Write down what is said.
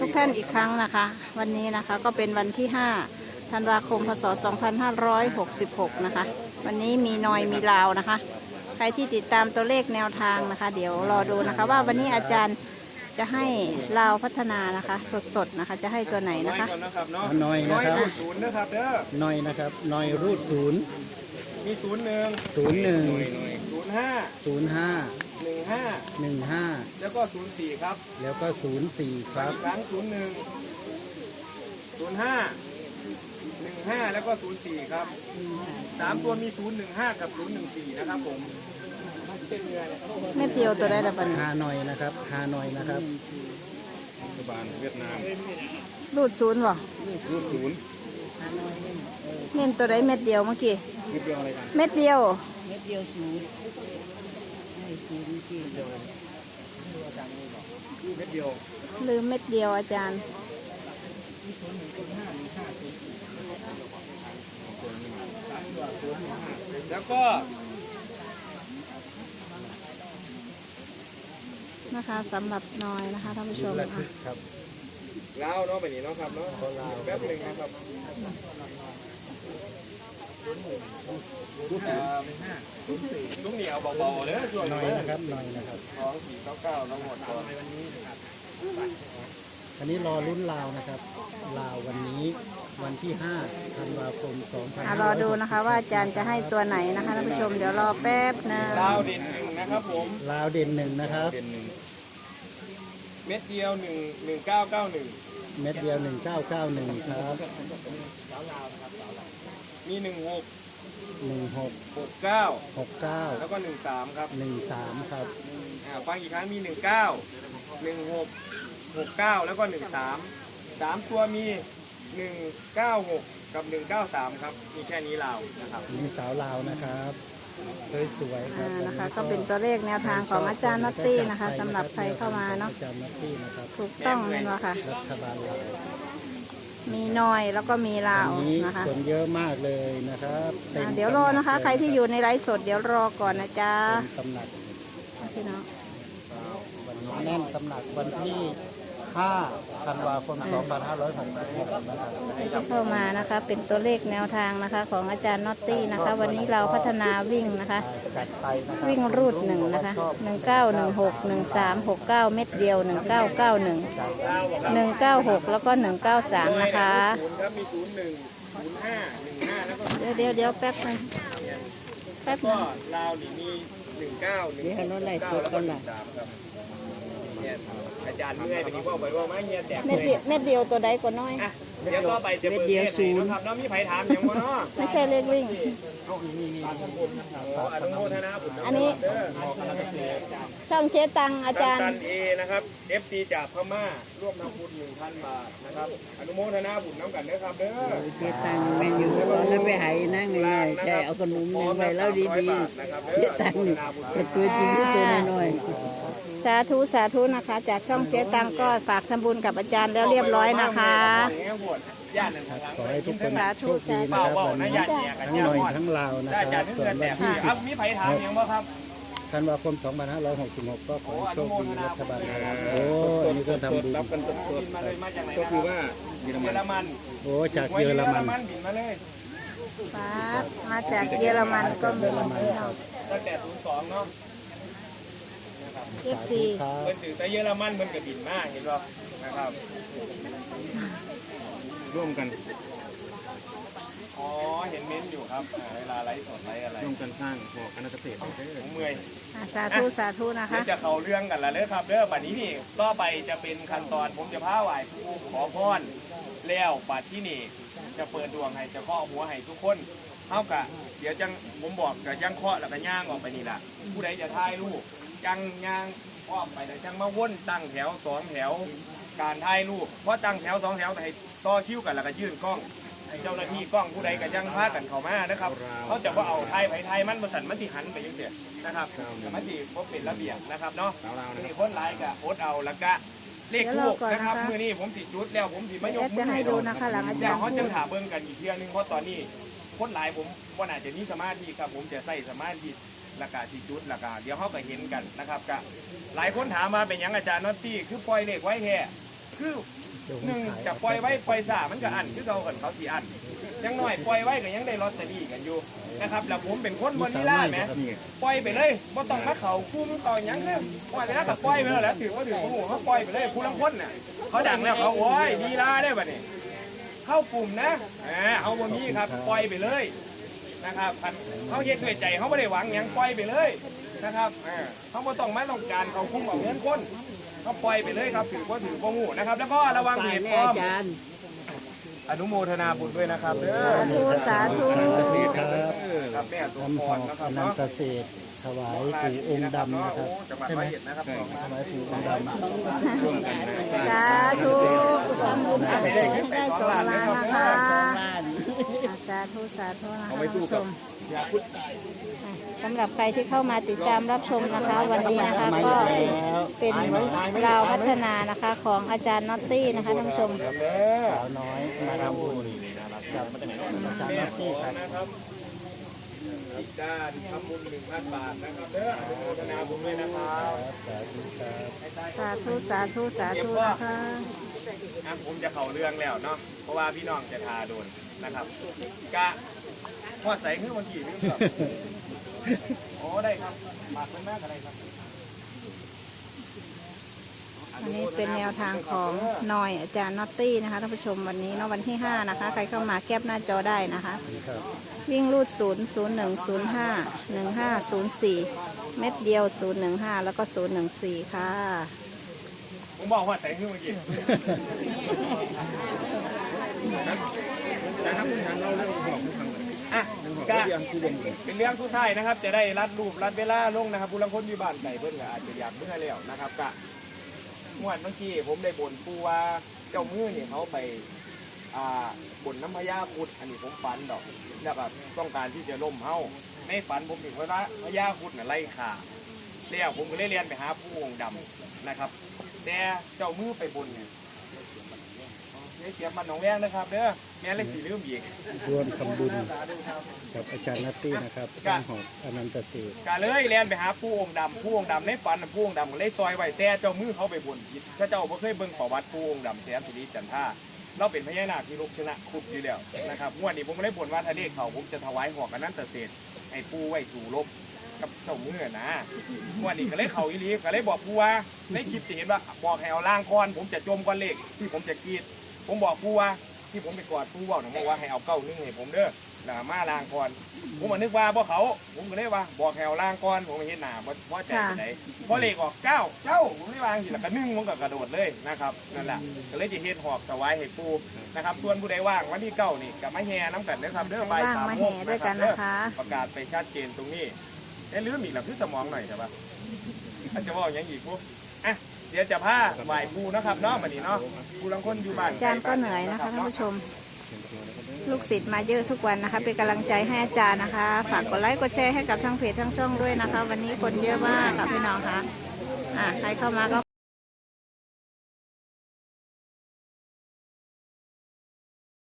ทุกท่านอีกครั้งนะคะ วันนี้นะคะก็เป็นวันที่ 5 ธันวาคม พศ 2566 นะคะ วันนี้มีนอยมีลาวนะคะ ใครที่ติดตามตัวเลขแนวทางนะคะ เดี๋ยวรอดูนะคะ ว่าวันนี้อาจารย์จะให้ลาวพัฒนานะคะ สดๆนะคะ จะให้ตัวไหนน้นะอยคะก่อนนะครับเนาะน้อยนะครับรูดศูนย์นะครับเด้อหน่อยนะครับหน่อยรูดศูนย์มีศูนย์หนึ่งศูนย์หนึ่งศูนย์ห้าศูนย์ห้าหนึ่งห้าหนึ่งห้าแล้วก็ศูนย์สี่ครับแล้วก็ศูนย์สี่ครับอีกครั้งศูนย์หนึ่งศูนย์ห้าหนึ่งห้าแล้วก็ศูนย์สี่ครับสามตัวมีศูนย์หนึ่งห้ากับศูนย์หนึ่งสี่นะครับผมเม็ดเดียวตัวได้ละบันฮาหน่อยนะครับฮาหน่อยนะครับรัฐบาลเวียดนามรูดศูนย์บ่รูดศูนย์ เน้นตัวได้เม็ดเดียวเมื่อกี้นิดเดียวอะไรกัน เม็ดเดียวเม็ดเดียว ลืมเม็ดเดียวอาจารย์แล้วก็นะคะสำหรับนอยนะคะท่านผู้ชยุมระทึอะกครับ ลาวเนาะไปนี่เนาะครับเนาะแป๊บหนึ่งนะครับลูกเหนียวเบาๆเลยช่วยหน่อยเลยนะครับหน่อยนะครับสองสี่เก้าเก้าเราหมดก่อนอันนี้รอลุ้นลาวนะครับลาววันนี้วันที่ห้าธันวาคมสองพันอะรอดูนะคะว่าอาจารย์จะให้ตัวไหนนะคะท่านผู้ชมเดี๋ยวรอแป๊บนะดาวเด่นหนึ่งนะครับผมลาวเด่นหนึ่งนะครับเด่นหนึ่ง เม็ดเดียวหนึ่งหนึ่งเก้าเก้าหนึ่งเม็ดเดียวหนึ่งเก้าเก้าหนึ่งครับ มีหนึ่งหกหนึ่งหกหกเก้าหกเก้าแล้วก็หนึ่งสามครับหนึ่งสามครับ อ่าฟังอีกครั้งมีหนึ่งเก้าหนึ่งหกหกเก้าแล้วก็หนึ่งสามสามตัวมีหนึ่งเก้าหกกับหนึ่งเก้าสามครับ มีแค่นี้ลาวนะครับ มีสาวลาวนะครับ สวยๆครัอ่าบนะคะ ก็เป็นตัวเลขแนวทางของอาจารย์นัตตี้นะคะสำหรับใครเข้ามาเนาะอาจารย์นัตตี้นะครับถูกต้องเลยเนาะค่ะ รัฐบาลลาวมีนอยแล้วก็มีลาววันนี้นะคะคนเยอะมากเลยนะครับต็มอ่าเดี๋ยวรอนะคะ ใครที่อยู่ในไลฟ์สดเดี๋ยวรอก่อนนะจ๊ะเต็มตำหนักพี่น้อง วันนี้แน่นตำหนักวันที่ 5ธันวาคม 2566นะครับที่เข้ามานะคะ เป็นตัวเลขแนวทางนะคะ ของอาจารย์นอตตี้นะคะ วันนี้เราพัฒนาวิ่งนะคะ จัดไปนะครับวิ่งรูดหนึ่งนะคะหนึ่งเก้าหนึ่งหกหนึ่งสามหกเก้าเม็ดเดียวหนึ่งเก้าเก้าหนึ่งหนึ่งเก้าหกแล้วก็หนึ่งเก้าสามนะคะ ศูนย์ครับมีศูนย์หนึ่งศูนย์ห้าหนึ่งห้าแล้วก็เดี๋ยวเดี๋ยวเดี๋ยวแป๊บนึงแป๊บนึก็งลาวนี่มีหนึ่งเก้าหนึ่งเก้าแล้วก็หนึ่งสามครับ เนี่ยอาจารย์เมื่อยไปนี่ว่าไปว่ามาเงียแตกเม็ดเลเดียยวเม็ดเดียวตัวใดก็น้อย อะเดี๋ยวก็ไปจะเปิดเทศให้นะครับน้องมีไผถามอย่างวะเนาะไม่ใช่เลขวิ่ง โอ้อนุโมทนาบุญอันนี้เด้อขอคณะเกษตรช่องเจ๊ตังอาจารย์จันเอนะครับ FC จากพม่าร่วมทำบุญหนึ่งพันบาทนะครับอนุโมทนาบุญน้ำกันเด้อครับเด้อ เจตังแม่อยู่ตอนนั้นไปหายนั่งง่ายๆใจเอาขนมนั่งไว้แล้วดีๆเจตังนี่เป็นตัวจริงตัวน้อย สาธุสาธุนะคะ จากช่องเจ๊ตังก็ฝากทำบุญกับอาจารย์แล้วเรียบร้อยนะคะ ญาตินั่นทางหลังขอให้ทุกคนสาธุ โชคดีนะครับวันนี้ญาติเนี่ยกันทั้งญาหน่อยติทั้งลาวนะได้คจารักบนึกส่วเงินนแตวันกที่ครับมีไผถามยังบ่ครับ 10ธันวาคม 2566 ก็ขอให้โชคดีรัฐบาลลาวโอ้อันนี้ก็ทำบุญรับกันสดๆมาเลยมาจากไหนก็คือว่าเยอรมันโอ้จากเยอรมันบินมาเลยฟ้ามาจากเยอรมันก็มีพี่น้องตั้งแต่ 02 เนาะ FC ครับเพิ่นถือแต่เยอรมันเพิ่นก็บินมาเห็นบ่นะครับร่วมกันอ๋อเห็นเม้นอยู่ครับอ่าเวลาไลฟ์สดไลฟ์อะไรร่วมกันสร้างหอคณะเกษตรผมเมื่อย อะสาธุสาธุนะเดี๋ยคะวจะเข้าเรื่องกันแล้วเด้อครับเด้อบัดนี้นี่ต่อไปจะเป็นขั้นตอนผมจะพาไหว้ผู้ขอพรแล้วบัดที่นี่จะเปิดดวงให้จะเคาะหัวให้ทุกคนเท่ากับเดี๋ยวจังผมบอกกับยังเคาะแล้วก็ย่างออกไปนี่ล่ะผู้ใดจะถ่ายรูป จังย่างอ้อมไปแล้วจังมาวนตั้งแถวสองแถวการถ่ายรูปเพราะตั้งแถวสองแถวให้ต่อคิวกันแล้วก็ยื่นกล้องให้เจ้าหน้าที่กล้องผู้ใดก็ยังพากันเข้ามานะครับเขาจะว่าเอาไทยไผไทยมันบสันมันสิหันไปยังเสียนะครับแต่มันสิบ่เป็นระเบียบนะครับเนาะสาวลาวนะนี่คนหลายก็อดเอาแล้วก็เลขทูบนะครับมื้อนี้ผมสิจุดแล้วผมสิมายกแอดมืจะอให้ให้ดูดูนะคะหลังอาเดี๋จายรวย์เขาพูจะดถามเบิ่งกันอีกเที่ยนึงเพราะตอนนี้คนหลายผมว่าอาจจะมีสมาธิครับผมจะใส่สมาธิ แล้วก็สิจุดแล้วก็เดี๋ยวเขาก็เห็นกันนะครับก็หลายคนถามมาเป็นหยังอาจารย์นอตตี้คือปล่อยเลขไว้แค่คือหนึ่งจะปล่อยไว้ปล่อยสามันก็อันคือเขากันเขาสีอันอยังน้อยปล่อยไว้ก็ยังได้ลอตเตอรี่กันอยู่นะครับแล้วผมเป็นคนบนนี้ล่าไหมปล่อยไปเลยบ่ต้องมาเขาคุ้มต่อหยังคือปล่อยไปแล้วก็ปล่อยไปแล้วแหล้วถือว่าถือว่าหัวเขาปล่อยไปเลยผู้ลังคนเนี่ยเขาดังแล้วเขาโอ้ยดีล่าได้ป่ะนี่เข้ากลุ่มนะอ่าเอาบนนี้ครับปล่อยไปเลย นะครับคันเขาเย็ดด้วยใจเขาไม่ได้หวังหยังปล่อยไปเลยนะครับอ่าเขาบ่ต้องมาต้องการเขาคุ้มเอาเงินคนเขาปล่อยไปเลยครับถือว่าถือว่างูนะครับ แล้วก็ระวังฝ่าเหยตุแม่ปลออามจารย์อนุโมทนาบุญด้วยนะครับเด้อสาธุสาธุครับครับแม่สมน้ำพหอรมนะคอรับนันเนาะตเศษถวายปู่องค์ดำนะครับจังหวัดใช่ไหมร้อยเอ็ดนะครับถวายปู่องค์ดำสาธุทำบุญทำสิ่งให้ได้สมมานะคะบ้านอะ สาธุสาธุนะคะท่านผู้ชมอะสำหรับใครที่เข้ามาติดตามรับชมนะคะ วันนี้นะคะมาก็อีกแล้วเป็นราวพัฒนานะคะของอาจารย์น็อตตี้นะคะท่านผู้ชมเด้อสาวน้อยมาทำบุญกับอาจารย์นัตตี้ครับนะครับอีกด้านทำบุญหนึ่งพันบาทนะครับเด้ออนุโมทนาบุญด้วยนะครับ สาธุครับสาธุสาธุสาธุนะคะ อะผมจะเข้าเรื่องแล้วเนาะเพราะว่าพี่น้องจะทาโดนนะครับกะพอดใส่คือเมื่อกี้นี่ครับโอ้ได้ครับบาทเพิ่มมากอะไรครับอันนี้เป็นแนวทางของหน่อยอาจารย์น็อตตี้นะคะท่านผู้ชมวันนี้เนาะวันที่ 5 นะคะ ใครเข้ามาแคปหน้าจอได้นะคะครับวิ่งรูด 0 0 1 0 5 1 5 0 4 เม็ดเดียว 0 1 5 แล้วก็ 0 1 4 ค่ะ ผมบอกว่าแต่งขึ้นเมื่อกี้อะกะเป็นเรื่องทุกท่ายนะครับ จะได้รัดรูปรัดเวลาลงนะครับผู้ลังคนอยู่บ้านไก่เพิ่นก็อาจจะอยากเมื่อแล้วนะครับกะงวดเมื่อกี้ผมได้บ่นปูว่าเจ้ามือเนี่ยเขาไปอ่าบ่นน้ำพญาคุดอันนี้ผมฝันดอกแล้วก็ต้องการที่จะล่มเฮาในฝันผมเห็นว่าพญาคุดน่ะไล่ขาแล้วผมก็เลยเรียนไปหาผู้องค์ดำ นะครับ แต่เจ้ามือไปบนเนี่ยเนี่ยเสียบมันหนองแวงนะครับเด้อแม่นเลยสีลืมอีกร่วมทำบุญกับอาจารย์นัตตี้นะครับน้ำหอมอนันตเศษกาเลยเรียนไปหาผู้องค์ดำผู้องค์ดำในฝันน่ะผู้องค์ดำก็เลยซอยไว้แต่เจ้ามือเขาไปบนผิดถ้าเจ้าบ่เคยเบิ่งประวัติผู้องค์ดำแสนสุริจันท่าเราเป็นพญานาคที่ลุกชนะคุบอยู่แล้วนะครับงวดนี้ผมไม่ได้บ่นว่าถ้าเลขเขาผมจะถวายหอกกันนั้นแต่เศษให้ผู้ไว้สู่ลบ กับเจ้ามือนะงวดนี้ก็เลยเขาอีหลีก็เลยบอกผู้ว่าในคลิปจะเห็นว่าบอกให้เอาล่างก่อน ผมจะจมก้อนเลขที่ผมจะกรีด ผมบอกผู้ว่าที่ผมไปกอดผู้เว่าผมบอกว่าให้เอาเก้านึ่งให้ผมเด้อหนามาลางก่อน ผมมานึกว่าบ่เขา ผมก็เลยว่าบอกให้เอาลางก่อนผมไม่เห็นหน้าบ่บ่ใจไปไหนพอเลขออกเก้าเจ้าผมเลยวางสิแล้วก็นึ่งผมก็กระโดดเลยนะครับนั่นแหละก็เลยจะเฮ็ดหอกถวายให้ปูนะครับส่วนผู้ใดว่างวันที่เก้านี่กับมาแห่น้ำกันนะครับเด้อบ่ายว่างสามมาโมแห่งด้วยกันเด้อนะคะประกาศไปชัดเจนตรงนี้ เอ้ลืมอีกแล้วคือสมองหน่อยใช่ปะอาจจะบอกอย่างอีกพวกอะเดี๋ยวจะผ้าไหว้ปูนะครับเนาะวันนี้เนาะปูลังคนอยู่บ้านอาจารย์ก็เหนื่อยนะคะท่านผู้ชม ลูกศิษย์มาเยอะทุกวันนะคะ เป็นกำลังใจให้อาจารย์นะคะ ฝากกดไลค์กดแชร์ให้กับทั้งเพจทั้งช่องด้วยนะคะ วันนี้คนเยอะมากค่ะพี่น้องคะอะใครเข้ามาก็